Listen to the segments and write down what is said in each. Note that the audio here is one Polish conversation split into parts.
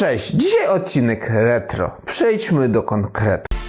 Cześć, dzisiaj odcinek retro. Przejdźmy do konkretu.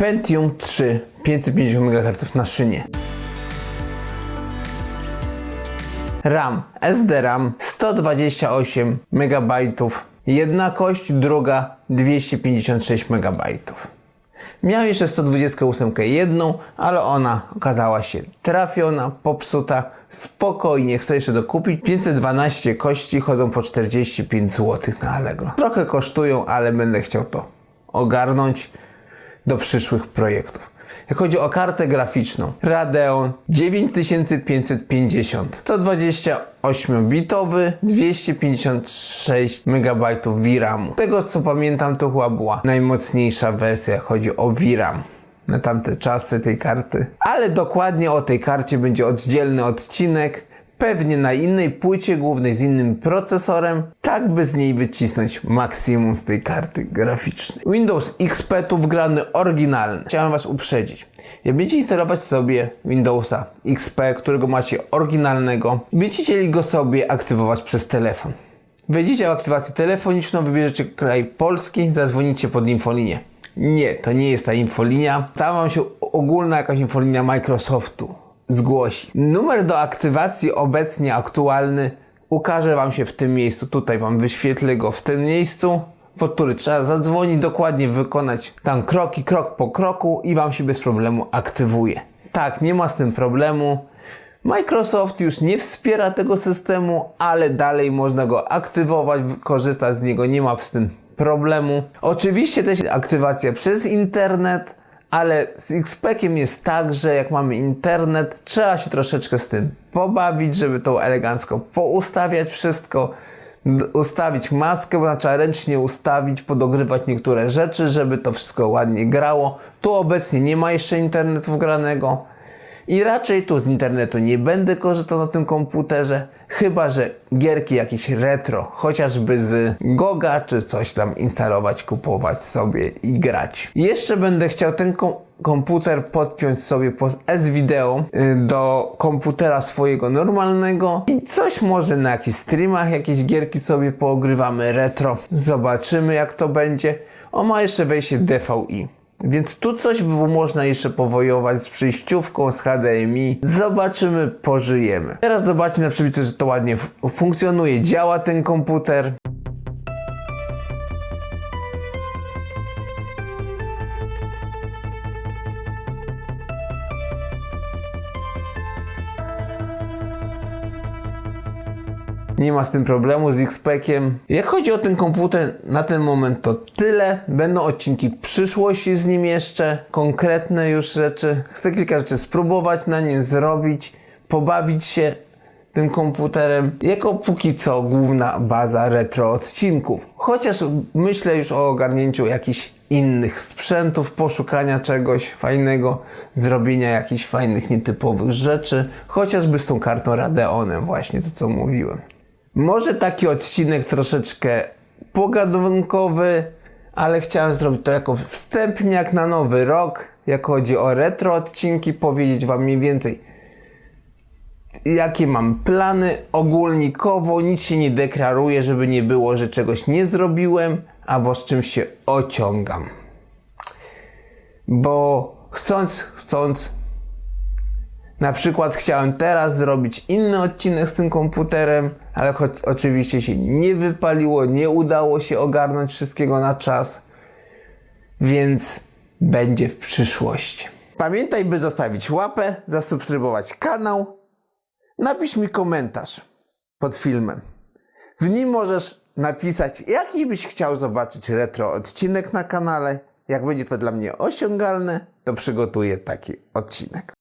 Pentium 3 550 MHz na szynie. RAM SDRAM 128 MB, jedna kość, druga 256 MB. Miałem jeszcze 128 jedną, ale ona okazała się trafiona, popsuta. Spokojnie, chcę jeszcze dokupić. 512 kości chodzą po 45 zł na Allegro. Trochę kosztują, ale będę chciał to ogarnąć do przyszłych projektów. Jak chodzi o kartę graficzną, Radeon 9550, 128-bitowy, 256 MB VRAMu. Tego co pamiętam, to chyba była najmocniejsza wersja, jak chodzi o VRAM na tamte czasy tej karty. Ale dokładnie o tej karcie będzie oddzielny odcinek. Pewnie na innej płycie głównej z innym procesorem, tak by z niej wycisnąć maksimum z tej karty graficznej. Windows XP tu wgrany oryginalny. Chciałem Was uprzedzić. Jak będziecie instalować sobie Windowsa XP, którego macie oryginalnego, będziecie chcieli go sobie aktywować przez telefon. Wejdziecie w aktywację telefoniczną, wybierzecie kraj polski, zadzwonicie pod infolinię. Nie, to nie jest ta infolinia. Tam wam się ogólna jakaś infolinia Microsoftu zgłosi. Numer do aktywacji obecnie aktualny ukaże Wam się w tym miejscu. Tutaj Wam wyświetlę go w tym miejscu, pod który trzeba zadzwonić, dokładnie wykonać tam kroki, krok po kroku i Wam się bez problemu aktywuje. Tak, nie ma z tym problemu. Microsoft już nie wspiera tego systemu, ale dalej można go aktywować, korzystać z niego, nie ma z tym problemu. Oczywiście też aktywacja przez internet, ale z XPEkiem jest tak, że jak mamy internet, trzeba się troszeczkę z tym pobawić, żeby to elegancko poustawiać wszystko, ustawić maskę, bo trzeba ręcznie ustawić, podogrywać niektóre rzeczy, żeby to wszystko ładnie grało. Tu obecnie nie ma jeszcze internetu wgranego. I raczej tu z internetu nie będę korzystał na tym komputerze, chyba że gierki jakieś retro, chociażby z Goga czy coś tam instalować, kupować sobie i grać. Jeszcze będę chciał ten kom- komputer podpiąć sobie po S-Video y, do komputera swojego normalnego i coś może na jakichś streamach, jakieś gierki sobie poogrywamy retro. Zobaczymy jak to będzie. O ma jeszcze wejście DVI. Więc tu coś by było można jeszcze powojować z przyjściówką, z HDMI. Zobaczymy, pożyjemy. Teraz zobaczcie na przebicie, że to ładnie funkcjonuje, działa ten komputer. Nie ma z tym problemu z X-Packiem. Jak chodzi o ten komputer, na ten moment to tyle. Będą odcinki w przyszłości z nim jeszcze, konkretne już rzeczy. Chcę kilka rzeczy spróbować na nim zrobić, pobawić się tym komputerem. Jako póki co główna baza retro odcinków. Chociaż myślę już o ogarnięciu jakichś innych sprzętów, poszukania czegoś fajnego, zrobienia jakichś fajnych, nietypowych rzeczy, chociażby z tą kartą Radeonem, właśnie to co mówiłem. Może taki odcinek troszeczkę pogadunkowy, ale chciałem zrobić to jako wstępniak na nowy rok, jak chodzi o retro odcinki, powiedzieć Wam mniej więcej jakie mam plany ogólnikowo, nic się nie deklaruję, żeby nie było, że czegoś nie zrobiłem, albo z czymś się ociągam. Bo chcąc, chcąc, na przykład chciałem teraz zrobić inny odcinek z tym komputerem, ale choć oczywiście się nie wypaliło, nie udało się ogarnąć wszystkiego na czas, więc będzie w przyszłości. Pamiętaj, by zostawić łapę, zasubskrybować kanał, napisz mi komentarz pod filmem. W nim możesz napisać, jaki byś chciał zobaczyć retro odcinek na kanale. Jak będzie to dla mnie osiągalne, to przygotuję taki odcinek.